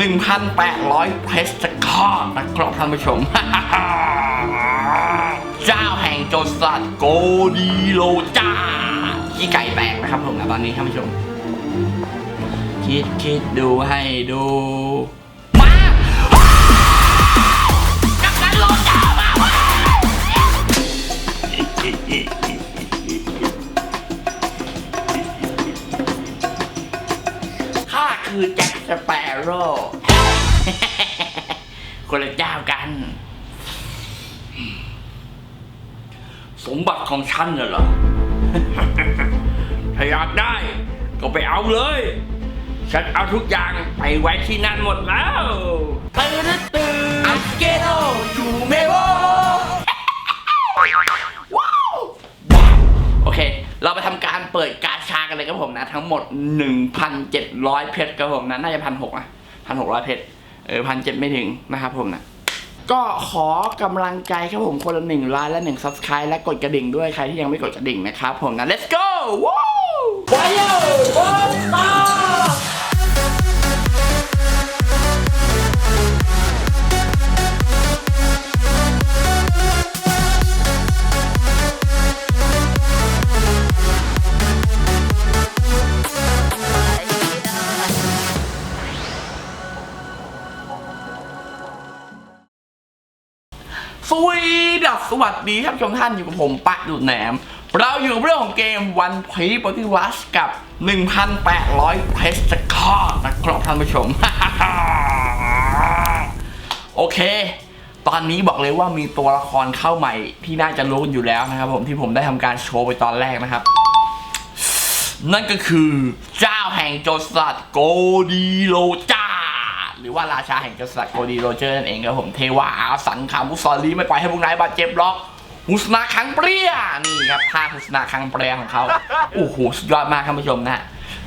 1,800เพชรคอร์นะครับท่านผู้ชม เจ้าแห่งโจรสลัดโกดีโลจ้าขี้ไก่แตกนะครับผมนะตอนนี้ท่านผู้ชม คิดคิดดูให้ดู มากัปตันโลจ้ามา คือแจ็คสเปโร่คนละเจ้ากัน สมบัติของฉันน่ะเหรอ ถ้าอยากได้ก็ไปเอาเลย ฉันเอาทุกอย่างไปไว้ที่นั่นหมดแล้วตื่นตื่นอัเกโนจูเมโบว้าว โอเค เราไปทำการเปิดกาชา กันเลยครับผมนะ ทั้งหมด 1,700 เพชรครับผมนะน่าจะพันหกนะพันหกร้อยเพชรเออพันเจ็ดไม่ถึงนะครับผมนะก็ขอกำลังใจครับผมคนละหนึ่งไลน์และหนึ่งซับสไครต์และกดกระดิ่งด้วยใครที่ยังไม่กดกระดิ่งนะครับผมนะ let's go ว้าวไปเลยบอสตาส ดัสสวัสดีท่านผู้ชมท่านอยู่กับผมปะดูดแหนม เราอยู่กับเรื่องของเกมวันพีปฏิวัติกับ 1,800เพชรคอร์นะครับท่านผู้ชม โอเค ตอนนี้บอกเลยว่ามีตัวละครเข้าใหม่ที่น่าจะรู้กันอยู่แล้วนะครับผมที่ผมได้ทำการโชว์ไปตอนแรกนะครับ นั่นก็คือเจ้าแห่งโจรสลัดโกดีโลจาหรือว่าราชาแห่งโจรสลัดโกดีโรเจอร์นั่นเองครับผมเทวาอาสังขามุสลีไม่ปล่อยให้พวกนายบาดเจ็บหรอก ฮุสนาคังเปรี้ยนี่ครับท่าฮุสนาคังเปรี้ยของเขาโอ้โหสุดยอดมากท่านผู้ชมนะ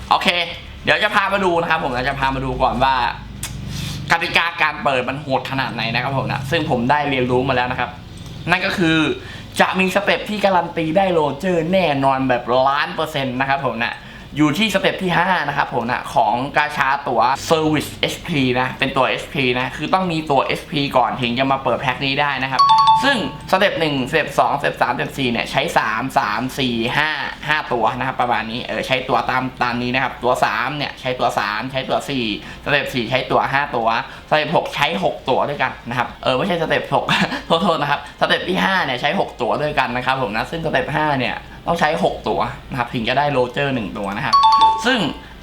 โอเค เดี๋ยวจะพามาดูนะครับ ผมเราจะพามาดูก่อนว่ากติกาการเปิดมันโหดขนาดไหนนะครับผมนะซึ่งผมได้เรียนรู้มาแล้วนะครับ นั่นก็คือจะมีสเต็ปที่การันตีได้โรเจอร์แน่นอนแบบล้านเปอร์เซ็นต์นะครับผมนะ อยู่ที่สเต็ปที่ 5 นะครับผมนะของกาชาตัว Service SP นะเป็นตัว SP นะคือต้องมีตัว SP ก่อนถึงจะมาเปิดแพ็คนี้ได้นะครับ ซึ่งสเต็ป1สเต็ป2สเต็ป3สเต็ป4เนี่ยใช้3 3 4 5 5ตัวนะครับประมาณนี้เออใช้ตัวตามตามนี้นะครับ ตัว3เนี่ยใช้ตัว3ใช้ตัว4สเต็ป4ใช้ตัว5ตัวสเต็ป6ใช้6ตัวด้วยกันนะครับเออไม่ใช่สเต็ป6โทษโทษนะครับสเต็ปที่5เนี่ยใช้6ตัวด้วยกันนะครับผมนะซึ่งสเต็ป5เนี่ย ต้องใช้ 6 ตัวนะครับถึงจะได้โรเจอร์ 1 ตัวนะครับ ซึ่ง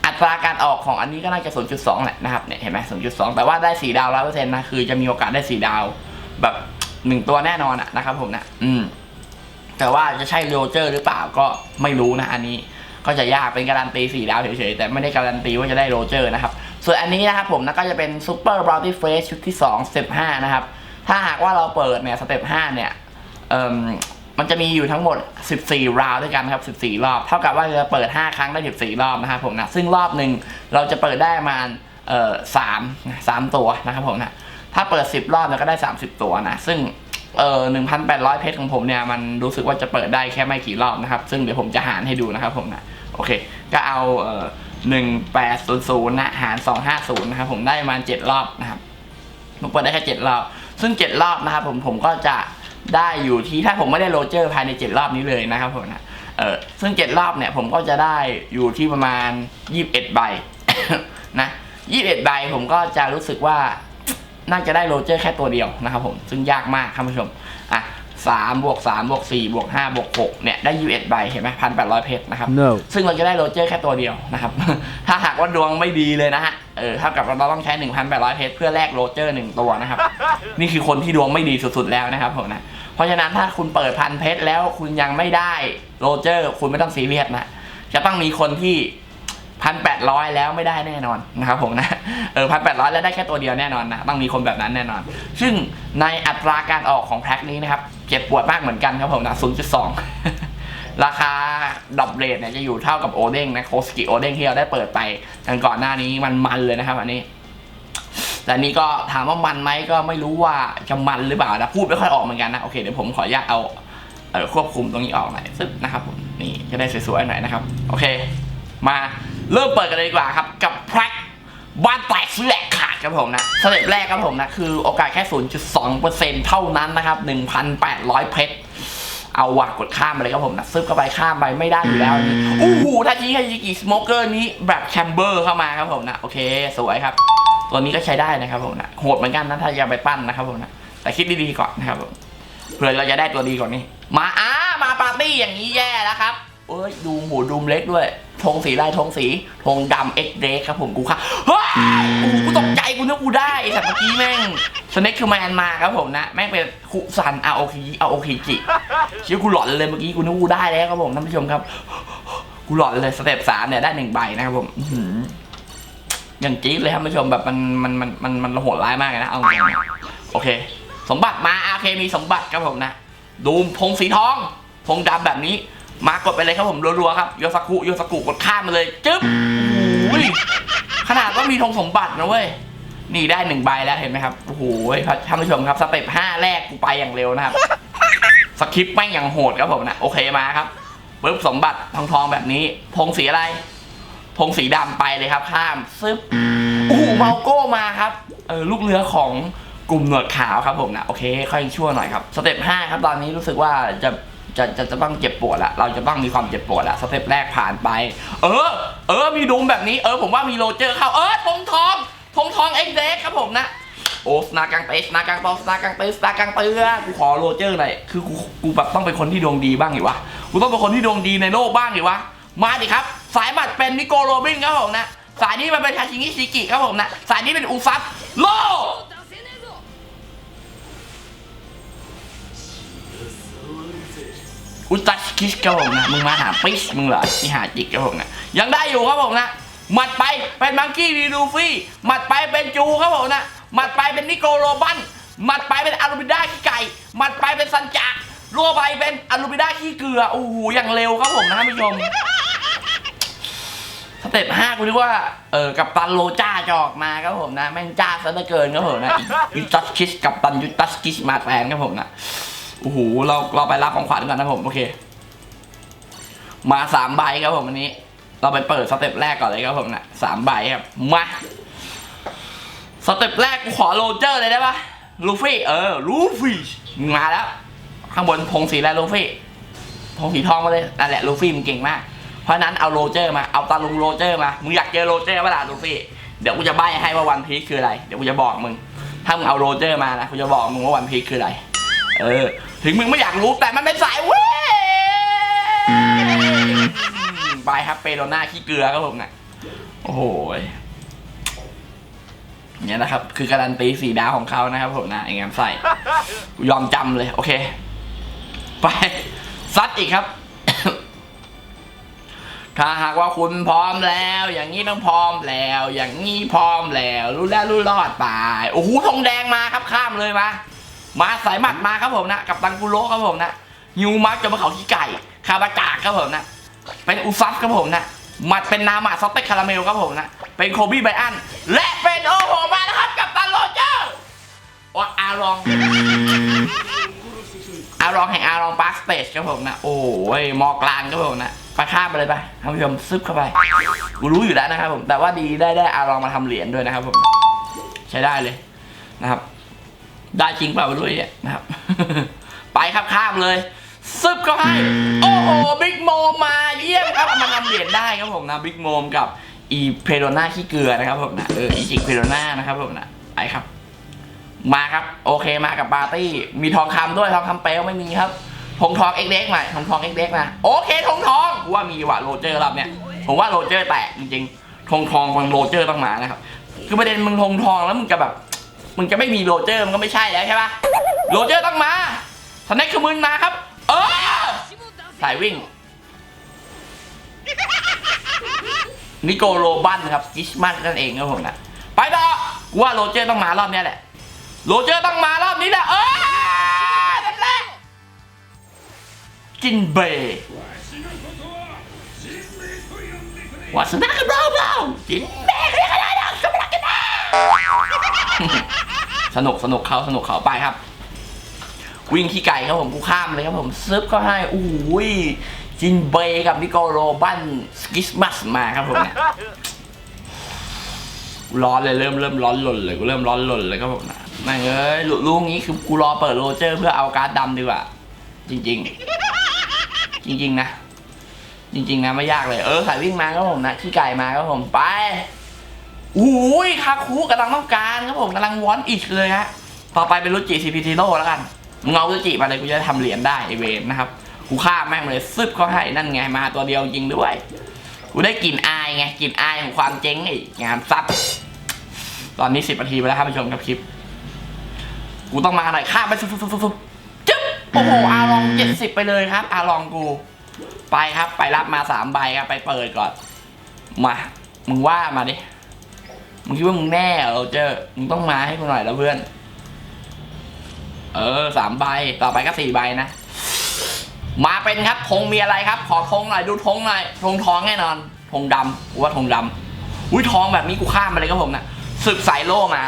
อัตราการออกของอันนี้ก็น่าจะ 0.2 แหละนะครับเนี่ยเห็นไหม0.2 แต่ว่าได้4ดาว100%นต์นะคือจะมีโอกาสได้4ดาวแบบ1ตัวแน่นอนอะนะครับผมนะอืมแต่ว่าจะใช่โรเจอร์หรือเปล่าก็ไม่รู้นะอันนี้ก็จะยากเป็นการันตี4ดาวเฉยๆแต่ไม่ได้การันตีว่าจะได้โรเจอร์นะครับ ส่วนอันนี้นะครับผมนะก็จะเป็นซูเปอร์บราวตี้เฟสชุดที่2สเต็ป5นะครับ ถ้าหากว่าเราเปิดเนี่ยสเต็ป5เนี่ยเอ่ มันจะมีอยู่ทั้งหมด 14 ราวด้วยกันครับ 14 รอบ เท่ากับว่าจะเปิด 5 ครั้งได้ 14 รอบนะครับผมนะ ซึ่งรอบหนึ่งเราจะเปิดได้ประมาณเอ่อสามสามตัวนะครับผมนะ ถ้าเปิด 10 รอบเนี่ยก็ได้ 30 ตัวนะ ซึ่งเอ่อ1,800 เพชรของผมเนี่ย มันรู้สึกว่าจะเปิดได้แค่ไม่กี่รอบนะครับ ซึ่งเดี๋ยวผมจะหารให้ดูนะครับผมนะ โอเค ก็เอาเอ่อ1800นะหาร 250นะครับผมได้ประมาณ7รอบนะครับผมเปิดได้แค่7รอบ ซึ่ง 7 รอบนะครับผมผมก็จะ ได้อยู่ที่ถ้าผมไม่ได้โรเจอร์ภายใน 7 รอบนี้เลยนะครับผมนะเออซึ่ง 7 รอบเนี่ยผมก็จะได้อยู่ที่ประมาณ 21 ใบ นะ21 ใบผมก็จะรู้สึกว่าน่าจะได้โรเจอร์แค่ตัวเดียวนะครับผมซึ่งยากมากครับผู้ชมอะสามบวกสามบวกสี่บวกห้าบวกหกเนี่ยได้ยูเอ็ดใบเห็นไหมพันแปดร้อยเพชรนะครับ No ซึ่งเราจะได้โรเจอร์แค่ตัวเดียวนะครับ ถ้าหากว่าดวงไม่ดีเลยนะฮะเออเท่ากับเราต้องใช้1,800เพชรเพื่อแลกโรเจอร์หนึ่งตัวนะครับ นี่คือคนที่ดวงไม่ดีสุดๆแล้วนะครับผมนะ เพราะฉะนั้นถ้าคุณเปิดพันเพชรแล้วคุณยังไม่ได้โรเจอร์ คุณไม่ต้องซีเรียสนะ จะต้องมีคนที่พันแปดร้อยแล้วไม่ได้แน่นอนนะครับผมนะเออพันแปดร้อยแล้วได้แค่ตัวเดียวแน่นอนนะต้องมีคนแบบนั้นแน่นอน ซึ่งในอัตราการออกของแพ็คนี้นะครับเจ็บปวดมากเหมือนกันครับผมนะ0.2ราคาดับเรทเนี่ยจะอยู่เท่ากับโอเด้งนะโคสกิโอเด้งที่เราได้เปิดไปกันก่อนหน้านี้มันมันเลยนะครับอันนี้ แต่นี้ก็ถามว่ามันไหมก็ไม่รู้ว่าจะมันหรือเปล่านะพูดไม่ค่อยออกเหมือนกันนะโอเคเดี๋ยวผมขออนุญาตเอาควบคุมตรงนี้ออกหน่อยซึบนะครับผมนี่จะได้สวยๆหน่อยนะครับ โอเค มาเริ่มเปิดกันเลยดีกว่าครับ กับแพ็คบ้านแตกแหลกขาดครับผมนะสเต็ปแรกครับผมนะ คือโอกาสแค่ 0.2%เท่านั้นนะครับ 1,800 เพชรเอาว่ะกดข้ามไปเลยครับผมนะซึบเข้าไปข้ามไปไม่ได้อยู่แล้วนี่อู้หูทาชิฮาจิกิสโมเกอร์นี้แบบแชมเบอร์เข้ามาครับผมนะ โอเค สวยครับ ตัวนี้ก็ใช้ได้นะครับผมนะโหดเหมือนกันนะถ้าจะไปปั้นนะครับผมนะแต่คิดดีๆก่อนนะครับผมเผื่อเราจะได้ตัวดีก่อนนี้ มาอ้ามาปาร์ตี้อย่างนี้แย่แล้วครับเอ้ยดูหูดูมเล็กด้วยธงสีได้ธงสีธงดำเอ็กเดครับผมกูค่ะเฮ้ยโอ้โหกูตกใจกูนึกกูได้แต่เมื่อกี้แม่งสเน็กคือแมนมาครับผมนะแม่งเป็นคุซันอาโอคิอาโอคิจิเชื่อกูหลอนเลยเมื่อกี้กูนึกกูได้แล้วครับผมท่านผู้ชมครับ กูหลอนเลยสเต็ปสามเนี่ยได้หนึ่งใบนะครับผม อย่างจี๊ดเลยครับท่านผู้ชมแบบมันมันมันมันมันโหดร้ายมากเลยนะเอาจริงโอเค สมบัติมาโอเคมีสมบัติครับผมนะ ดูพงสีทอง พงดำแบบนี้ มากดไปเลยครับผมรัวๆครับโยสกุโยสกุกดข้ามมาเลยจึ๊บโอ้ยขนาดว่ามีธงสมบัตินะเว้ยนี่ได้หนึ่งใบแล้วเห็นไหมครับโอ้โหท่านผู้ชมครับสเต็ปห้าแรกกูไปอย่างเร็วนะครับสคริปต์แม่งอย่างโหดครับผมนะโอเคมาครับปึ๊บสมบัติทองทองแบบนี้ พงสีอะไร พงสีดำไปเลยครับข้ามซึบโอ้โหเมาโก้มาครับเออลูกเรือของกลุ่มหนวดขาวครับผมนะโอเค ค่อยชั่วหน่อยครับสเต็ปห้าครับตอนนี้รู้สึกว่าจะจะจะจะต้องเจ็บปวดละเราจะต้องมีความเจ็บปวดละสเต็ปแรกผ่านไป เออ เออ มีดูมแบบนี้ เออ ผมว่ามีโรเจอร์เข้า เออธงทองธงทองเอ็กเด็กครับผมนะ โอ้สนากลางเตะสนากลางตอสนากลางเตะสนากลางเตะกูขอโรเจอร์หน่อย คือกู กูแบบต้องเป็นคนที่ดวงดีบ้างหรือวะ กูต้องเป็นคนที่ดวงดีในโลกบ้างหรือวะ มาดิครับ สายบัตรเป็นนิโกโรบินครับผมนะ สายนี้มันเป็นชาชิงิชิกิครับผมนะ สายนี้เป็นอุซับโลอุตัชคิชครับผมนะมึงมาหาปิชมึงเหรอที่หาจิกครับผมนะยังได้อยู่ครับผมนะหมัดไปเป็นมังกี้วีลูฟี่หมัดไปเป็นจูครับผมนะหมัดไปเป็นนิโกโรบันหมัดไปเป็นอารูบิด้าขี้ไก่หมัดไปเป็นซันจากรัวไปเป็นอารูบิด้าขี้เกลือโอ้โหอย่างเร็วครับผมนะท่านผู้ชม เต็ปห้ากูนึกว่าเออกับตันโลจ้าจะออกมาครับผมนะแม่งจ้าซะเหลือเกินครับผมนะยูตัสคิสกับตันยูตัสคิสมาแทนครับผมนะโอ้โหเราเราไปรับของขวัญกันนะผมโอเค มาสามใบครับผมวันนี้ เราไปเปิดสเต็ปแรกก่อนเลยครับผมนะสามใบครับมาสเต็ปแรกกูขอโรเจอร์เลยได้ปะลูฟี่เออลูฟี่มึงมาแล้ว ข้างบนพงสีแล้วลูฟี่ทองสีทองมาเลยนั่นแหละลูฟี่มันเก่งมาก เพราะนั้นเอาโรเจอร์มาเอาตาลุงโรเจอร์มามึงอยากเจอโรเจอร์เวลาลูฟี่เดี๋ยวกูจะใบ้ให้ว่าวันพีคคืออะไรเดี๋ยวกูจะบอกมึง ถ้ามึงเอาโรเจอร์มานะกูจะบอกมึงว่าวันพีคคืออะไรเออ ถึงมึงไม่อยากรู้แต่มันเป็นสายเว้ยบายครับเปโรน่าขี้เกลือครับผมนะโอ้โหเนี่ยนะครับ คือการันตีสีดาวของเขานะครับผมนะอย่างงั้นใส่ยอมจำเลย โอเค ไปซัดอีกครับ ถ้าหากว่าคุณพร้อมแล้ว อย่างนี้ต้องพร้อมแล้ว อย่างนี้พร้อมแล้ว รู้แล้วรู้รอดไปโอ้โหธงแดงมาครับข้ามเลยมามาสายหมัดมาครับผมนะกับตังกุโรครับผมนะยูมาร์กจะมาเขาขี้ไก่คาบาจากครับผมนะเป็นอุซัฟครับผมนะหมัดเป็นนามาซอสเต็กคาราเมลครับผมนะเป็นโคบี้ไบอันและเป็นโอ้โหมาแล้วครับกับตันโรเจอร์ว่าอารองอารองแห่งอารองปาร์คสเตจครับผมนะโอ้ยมอกลานครับผมนะ ปข้ามไปเลยไปท่านผู้ชมซึบเข้าไปกูรู้อยู่แล้วนะครับผมแต่ว่าดีได้ได้อารองมาทำเหรียญด้วยนะครับผมใช้ได้เลยนะครับ ได้จริงเปล่าไม่รู้เนี่ยนะครับ ไปครับข้ามเลยซึบเข้าให้โอ้โหบิ๊กโมมาเยี่ยมครับมาทำเหรียญได้ครับผมนะบิ๊กโมมกับอีเพโรนาขี้เกลือนะครับผมนะเอออีจิกเพโรนานะครับผมนะไปครับ มาครับ โอเคมากับปาร์ตี้ มีทองคำด้วยทองคำเปลวไม่มีครับ ทองทองเอ็กเด็กมาทองทองเอ็กเด็กมาโอเคทองทองกูว่ามีว่ะโรเจอร์รอบเนี้ยผมว่าโรเจอร์แตกจริงๆทองทองของโรเจอร์ต้องมานะครับคือประเด็นมึงทองทองแล้วมึงจะแบบมึงจะไม่มีโรเจอร์มันก็ไม่ใช่แล้วใช่ปะโรเจอร์ต้องมาสแน็คคือมึงมาครับ เออสายวิ่งนิโกโรบันครับกิชมันนั่นเองครับผมนะไปต่อว่าโรเจอร์ต้องมารอบเนี้ยแหละ โรเจอร์ต้องมารอบนี้แหละเออ จินเบย์วาสนากับเราเราจินเบย์เรียกอะไรนะสมรักกันนะสนุกสนุกเขาสนุกเขาไปครับ วิ่งขี้ไก่ครับผมกูข้ามเลยครับผมซึบเข้าให้โอ้ยจินเบย์กับนิโกโรบันสกิสมัสมาครับผมเนี่ยร้อนเลยเริ่มเริ่มร้อนหล่นเลยกูเริ่มร้อนหล่นเลยก็บอกนะแม่งเอ้ยรู้รู้งี้คือกูรอเปิดโรเจอร์เพื่อเอาการ์ดดำดีกว่า จริง ๆ จริง ๆ นะ จริง ๆ นะไม่ยากเลย เออสายวิ่งมาครับผมนะขี้ไก่มาครับผมไปอุ้ยคาคุกำลังต้องการครับผมกำลังวอนอิชเลยฮะต่อไปเป็นรุจิซีพีทีโร่แล้วกันมึงเอารุจิมาเลยกูจะทำเหรียญได้ไอเวนนะครับกูฆ่าแม่งเลยซึบเขาให้นั่นไงมาตัวเดียวจริงด้วยกูได้กลิ่นอายไงกลิ่นอายของความเจ๊งไอ้งานซับตอนนี้สิบนาทีไปแล้วครับผู้ชมกับคลิป กูต้องมาหน่อยข้าไปฟุบฟุบฟุบฟุบ โอ้โหอาลองเจ็ดสิบไปเลยครับอาลองกู ไปครับ ไปรับมาสามใบครับไปเปิดก่อน มา มึงว่ามาดิ มึงคิดว่ามึงแน่เหรอโรเจอร์มึงต้องมาให้กูหน่อยแล้วเพื่อน เออสามใบ ต่อไปก็สี่ใบนะ มาเป็นครับธงมีอะไรครับ ขอธงหน่อยดูธงหน่อยธงทองแน่นอนธงดำกูว่าธงดำอุ้ยทองแบบนี้กูข้ามไปเลยครับผมนะศึกสายโล่มา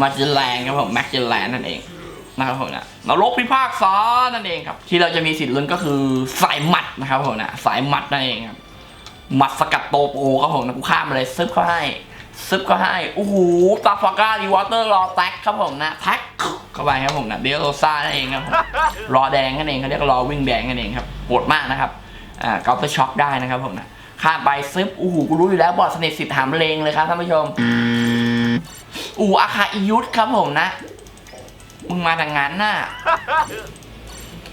มาจิแลนครับผมแม็กจิแลนนั่นเองนะครับผมนะนรกพิพากษานั่นเองครับ ที่เราจะมีสิทธิ์ลุ้นก็คือสายหมัดนะครับผมนะสายหมัดนั่นเองครับหมัดสกัดโตโปครับผมนะกูข้ามเลยซึบเขาให้ซึบเขาให้โอ้โหตาฟาก้าดีวอเตอร์รอแท็กครับผมนะแท็กเข้าไปครับผมนะเดลโรซ่านั่นเองครับรอแดงนั่นเองเขาเรียกรอวิ่งแดงนั่นเองครับโหดมากนะครับอ่าเกาเตอร์ช็อคได้นะครับผมนะข้ามไปซึบโอ้โหกูรู้อยู่แล้วบอดสนิทสิทธิ์ถามเลงเลยครับท่านผู้ชม อูอาคาอิยุทธครับผมนะ มึงมาทางนั้นน่ะ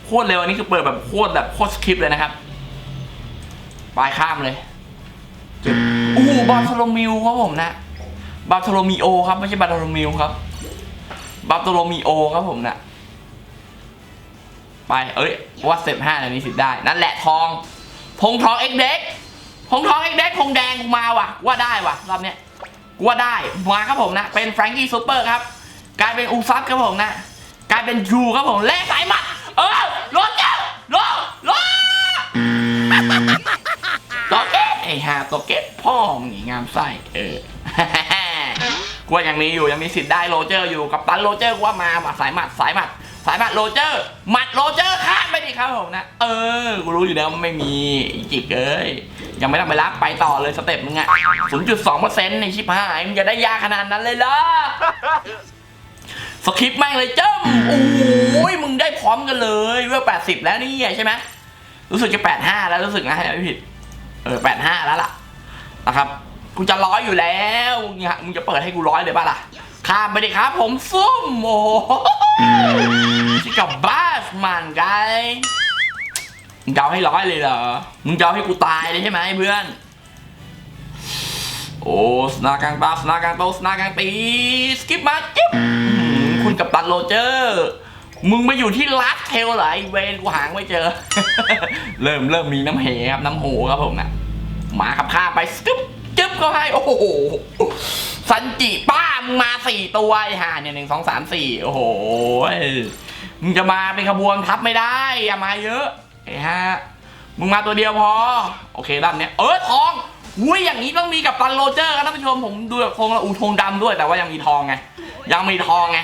โคตรเร็วอันนี้คือเปิดแบบโคตรแบบโคตรสคริปต์เลยนะครับปลายข้ามเลยอู้บาร์โทโลมิวครับผมนะ บาร์โทโลมิโอครับไม่ใช่บาร์โทโลมิวครับ บาร์โทโลมิโอครับผมนะไป เอ้ย ว่าเซฟห้าในนี้สิได้ นั่นแหละทองพงทองเอ็กเด็กพงทองเอ็กเด็กพงแดงมาว่ะ ว่าได้ว่ะรอบเนี้ย กูว่าได้มาครับผมนะ เป็นแฟรงกี้ซูเปอร์ครับกลายเป็นอูซับครับผมนะกลายเป็นยูครับผมแลกสายมัดเออรถเจ้าโลโลตัวเก็ตไอ้ห่าตัวเก็ตพ่อมึงนี่งามไส้เออกูว่ายังมีอยู่ยังมีสิทธิ์ได้โรเจอร์อยู่กับตันโรเจอร์กูว่ามาสายหมัดสายหมัด สายหมัดโรเจอร์หมัดโรเจอร์ข้ามไปดิครับผมนะ เออ กูรู้อยู่แล้วมันไม่มีอีจิกเอ้ย ยังไม่ต้องไปรับไปต่อเลยสเต็ปมึงอะ0.2%ในชิบหายมึงจะได้ยาขนาดนั้นเลยเหรอสคริปต์แม่งเลยเจ้มโอ้ยมึงได้พร้อมกันเลยเว่า80 แล้วนี่ใช่ไหมรู้สึกจะ 85 แล้วรู้สึกนะไม่ผิด เออ 85 แล้วล่ะนะครับ กูจะร้อยอยู่แล้วเนี่ยมึงจะเปิดให้กูร้อยเลยป่ะล่ะ ข้ามไปดิครับผมซุ่มโอ้โหชิกับบาสมันไกมึงจะเอาให้ร้อยเลยเหรอ มึงจะเอาให้กูตายเลยใช่ไหมเพื่อน โอ้สนากลางตาสนากลางโตสนากลางตีสกิปมาจิ๊บคุณกับตันโรเจอร์ มึงมาอยู่ที่ลัดเทลเหรอไอเวนกูหางไม่เจอ เริ่มเริ่มมีน้ำเหครับน้ำโหครับผมนะมาขับข้าไปจึ๊บจึ๊บ ก็ให้ โอ้โหสันจิป้ามึงมาสี่ตัวไอ้ห่าเนี่ยหนึ่งสองสามสี่โอ้โห มึงจะมาเป็นขบวนทัพไม่ได้ อย่ามาเยอะไอ้ฮะ มึงมาตัวเดียวพอ โอเคด้านเนี้ย เออทองอุ้ยอย่างนี้ต้องมีกับตันโรเจอร์ครับท่านผู้ชมผมดูแบบทงละอูทงดำด้วยแต่ว่ายังมีทองไง ยังมีทองไง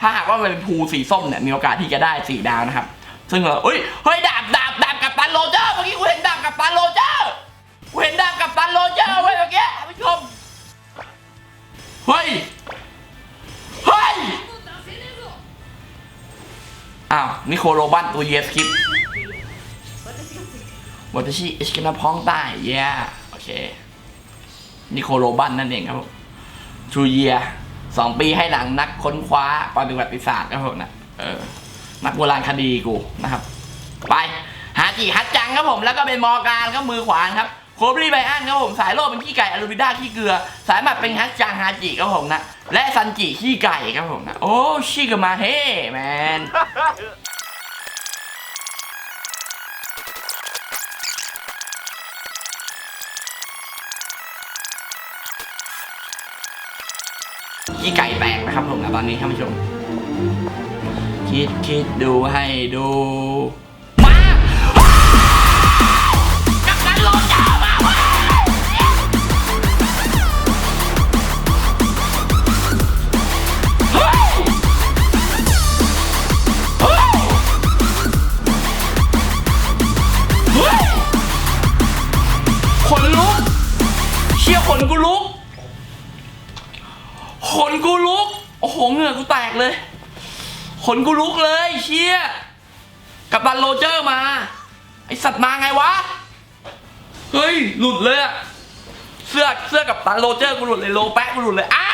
ถ้าหากว่าเป็นภูสีส้มเนี่ยมีโอกาสที่จะได้สี่ดาวนะครับ ซึ่งเราเอ้ยเฮ้ยดาบดาบดาบกับตันโรเจอร์เมื่อกี้กูเห็นดาบกับตันโรเจอร์ เห็นดาบกับตันโรเจอร์เว้ยเมื่อกี้ท่านผู้ชม เฮ้ย เฮ้ย อ้าว นิโคโรบันตัวเยสคิปวัตชิเอชกันพ้องใต้เย่โอเค นิโคโรบันนั่นเองครับผมชูเยียสองปีให้หลังนักค้นคว้าประวัติศาสตร์ครับผมนะเออ นักโบราณคดีกูนะครับ ไป หาจิฮัตจังครับผม แล้วก็เป็นมอการก็มือขวานครับ บรีไบอันครับผมสายโลเป็นขี้ไก่อลูบิด้าขี้เกลือ สายหมัดเป็นฮัจังฮาจิครับผมนะ และซันจิขี้ไก่ครับผมนะโอ้ชิกามาเฮ้แมนขี้ไก่แตกนะครับผมนะตอนนี้ท่านผู้ชม คิดคิดดูให้ดู ขนกูลุกเลยเชี่ยกับดันโรเจอร์มา ไอสัตว์มาไงวะ เฮ้ย หลุดเลยอะเสื้อเสื้อกับตันโรเจอร์กูหลุดเลยโลแปะกูหลุดเลยอะ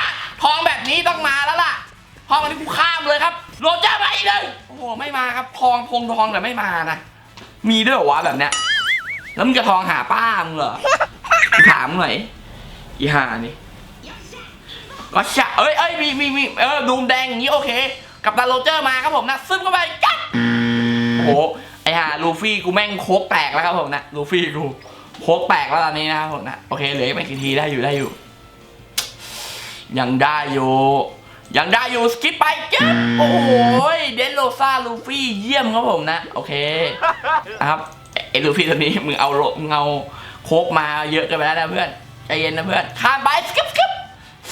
ทองแบบนี้ต้องมาแล้วล่ะทองอันนี้กูข้ามเลยครับ โรเจอร์มาอีกเลยโอ้โหไม่มาครับทองพงทองแต่ไม่มานะมีด้วยเหรอวะแบบเนี้ยแล้วมึงจะทองหาป้ามึงเหรอถามมึงหน่อยอีห่านี่ก็ชะเอ้ยเอ้ยมีมีมีเออดูมแดงอย่างนี้โอเค กับตันโรเจอร์มาครับผมนะซึมเข้าไปจัดโอ้โหไอ้ห่าลูฟี่กูแม่งโคกแตกแล้วครับผมนะลูฟี่กูโคกแตกแล้วตอนนี้นะครับผมนะโอเคเหลืออีกไม่กี่ทีได้อยู่ได้อยู่ ยังได้อยู่ยังได้อยู่สกิปไปจัดโอ้โหเดนโรซาลูฟี่เยี่ยมครับผมนะ โอเคนะครับไอ้ลูฟี่ตัวนี้มึงเอาโรมึงเอาโคกมาเยอะเกันไปแล้วนะเพื่อนใจเย็นนะเพื่อนข้ามไปสกิปสกิป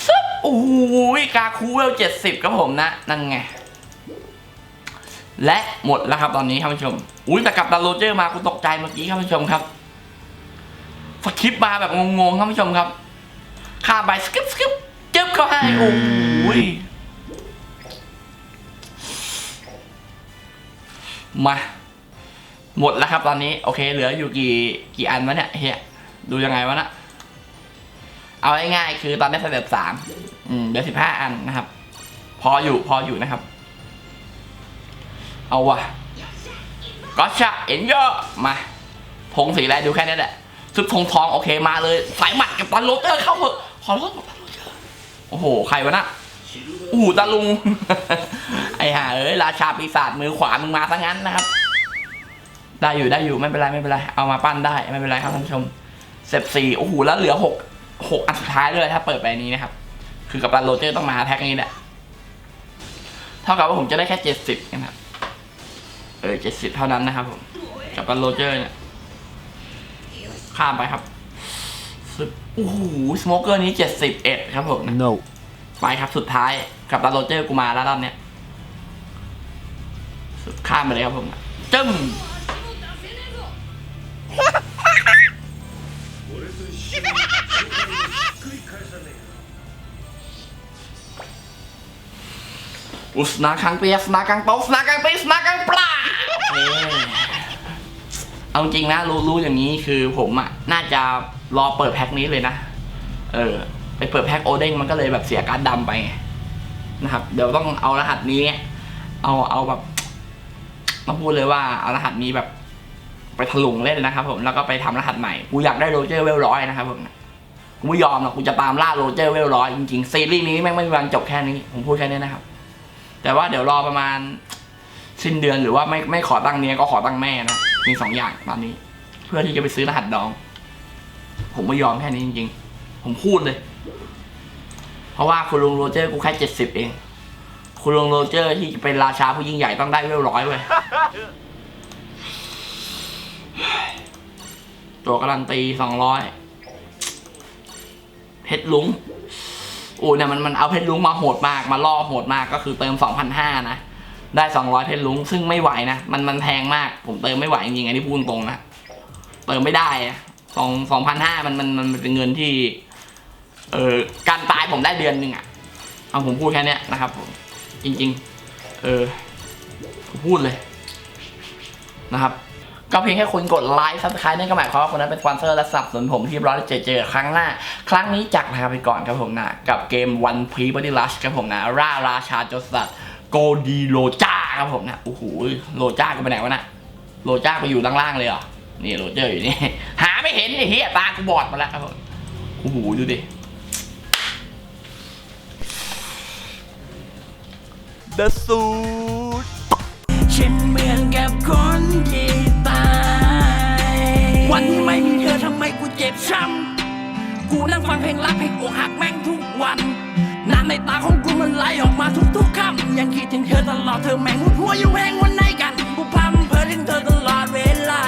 ซึบโอ้โหกาคูเวลเจ็ดสิบครับผมนะ นั่นไง และหมดแล้วครับตอนนี้ครับผู้ชม อุ้ยแต่กับดันโรเจอร์มาคุณตกใจเมื่อกี้ครับผู้ชมครับสคริปต์มาแบบงงๆครับผู้ชมครับข้ามไปสกิปสกิปจึ๊บเข้าให้โอ้ยมา หมดแล้วครับตอนนี้ โอเค เหลืออยู่กี่กี่อันวะเนี่ยเฮียดูยังไงวะนะเอาง่ายๆคือตอนนี้สเต็ปสามอืมเดี๋ยวสิบห้าอันนะครับ พออยู่พออยู่นะครับ เอาวะก็ชะเอ็นเยอะมาธงสีอะไรดูแค่นี้แหละซุปธงทองโอเคมาเลยสายหมัดกับตันโรเจอร์เข้าเถอะขอโทษกับตันโรเจอร์โอ้โห ใครวะนะอู้ตาลุง ไอ้ห่าเอ้ยราชาปีศาจมือขวามึงมาซะงั้นนะครับ ได้อยู่ได้อยู่ไม่เป็นไรไม่เป็นไรเอามาปั้นได้ไม่เป็นไรครับท่านผู้ชมเซฟสี่โอ้โหแล้วเหลือหกหกอันสุดท้ายเลยถ้าเปิดไปนี้นะครับ คือกับตันโรเจอร์ต้องมาแพ็คนี้แหละเท่ากับว่าผมจะได้แค่เจ็ดสิบนะครับ เออเจ็ดสิบเท่านั้นนะครับผม กับตันโรเจอร์เนี่ย ข้ามไปครับซึบโอ้โหสโมเกอร์นี้เจ็ดสิบเอ็ดครับผม No. ไปครับสุดท้าย กับตันโรเจอร์กูมาแล้วรอบเนี้ยสุดข้ามไปเลยครับผม จึ้ม อุสนาคังเปียสนาคังโปสนาคังปีสนาคังปลาเอ้ยเอาจริงนะรู้รู้อย่างนี้คือผมอะน่าจะรอเปิดแพ็คนี้เลยนะ เออ ไปเปิดแพ็คโอเด้งมันก็เลยแบบเสียการดดำไปนะครับ เดี๋ยวต้องเอารหัสนี้ เอาเอาแบบต้องพูดเลยว่าเอารหัสนี้แบบ ไปถลุงเล่นนะครับ ผมแล้วก็ไปทำรหัสใหม่กูอยากได้โรเจอร์เวลร้อยนะครับผมกูไม่ยอมหรอกกูจะตามล่าโรเจอร์เวลร้อยจริงๆซีรีส์นี้แม่งไม่มีวันจบแค่นี้ผมพูดแค่นี้นะครับ แต่ว่าเดี๋ยวรอประมาณสิ้นเดือนหรือว่าไม่ไม่ขอตั้งเนี้ยก็ขอตั้งแม่นะมีสองอย่างตอนนี้ เพื่อที่จะไปซื้อรหัสดอง ผมไม่ยอมแค่นี้จริงๆ ผมพูดเลย เพราะว่าคุณลุงโรเจอร์กูแค่เจ็ดสิบเอง คุณลุงโรเจอร์ที่จะเป็นราชาผู้ยิ่งใหญ่ต้องได้เวลร้อยเว้ยตัวการันตีสองร้อยเพชรลุง โอ้เนี่ยมันมันเอาเพชรลุงมาโหดมากมาล่อโหดมากก็คือเติมสองพันห้านะ ได้สองร้อยเพชรลุงซึ่งไม่ไหวนะ มันมันแพงมากผมเติมไม่ไหวจริงๆอันนี้พูดตรงนะ เติมไม่ได้สองสองพันห้ามันมันมันเป็นเงินที่ เออการตายผมได้เดือนหนึ่งอะเอาผมพูดแค่นี้นะครับผมจริง ๆ เออผมพูดเลยนะครับ ก็เพียงแค่คุณกดไลค์ซับสไครต์นั่นก็หมายความว่าคนนั้นเป็นสปอนเซอร์และสนับสนุนผมที่ร้อยเจอเจอครั้งหน้า ครั้งนี้จากลาไปก่อนครับผมนะ กับเกม One Piece Body Rush ครับผมนะร่าราชาโจรสัตว์โกดีโลจ้าครับผมนะโอ้โหโลจ้าก็ไปไหนวะน่ะโลจ้าไปอยู่ล่างๆเลยเหรอนี่โรเจอร์อยู่นี่ หาไม่เห็นไอ้เหี้ยตากูบอดมาแล้วครับผมโอ้โหดูดิ The suit. ฉันเหมือนกับคนที่ตาย วันที่ไม่มีเธอทำไมกูเจ็บช้ำกูนั่งฟังเพลงรักเพลงอกหักแม่งทุกวันน้ำในตาของกูมันไหลออกมาทุกๆคำยังคิดถึงเธอตลอดเธอแม่งหัวอยู่แหงวันไหนกันกูพัมเพอถึงเธอตลอดเวลา